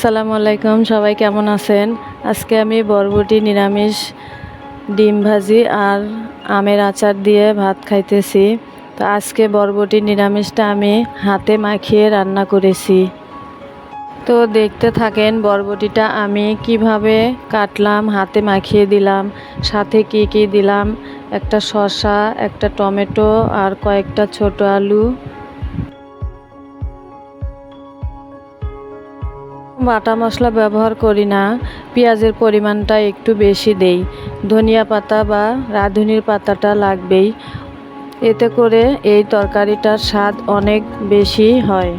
আসসালামু আলাইকুম, সবাই কেমন আছেন? আজকে আমি বরবটি, নিরামিষ ডিম ভাজি আর আমের আচার দিয়ে ভাত খাইতেছি। তো আজকে বরবটি, নিরামিষটা আমি হাতে মাখিয়ে রান্না করেছি। তো দেখতে থাকেন বরবটিটা আমি কীভাবে কাটলাম, হাতে মাখিয়ে দিলাম, সাথে কি কি দিলাম, একটা শসা, একটা টমেটো আর কয়েকটা ছোট আলু। বাটা মশলা ব্যবহার করি না। পেঁয়াজের পরিমাণটা একটু বেশি দেই। ধনিয়া পাতা বা রাঁধুনির পাতাটা লাগবেই। এতে করে এই তরকারিটার স্বাদ অনেক বেশি হয়।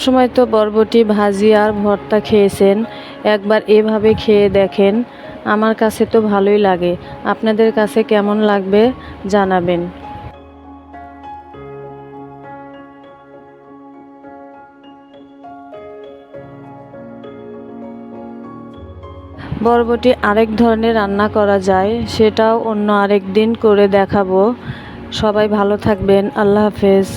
সময় তো বরবটি ভাজি আর ভর্তা খেয়েছেন, একবার এভাবে খেয়ে দেখেন, আমার কাছে তো ভালোই লাগে, আপনাদের কাছে কেমন লাগবে জানাবেন। বরবটি আরেক ধরনের রান্না করা যায়, সেটাও অন্য আরেক দিন করে দেখাবো। সবাই ভালো থাকবেন, আল্লাহ হাফেজ।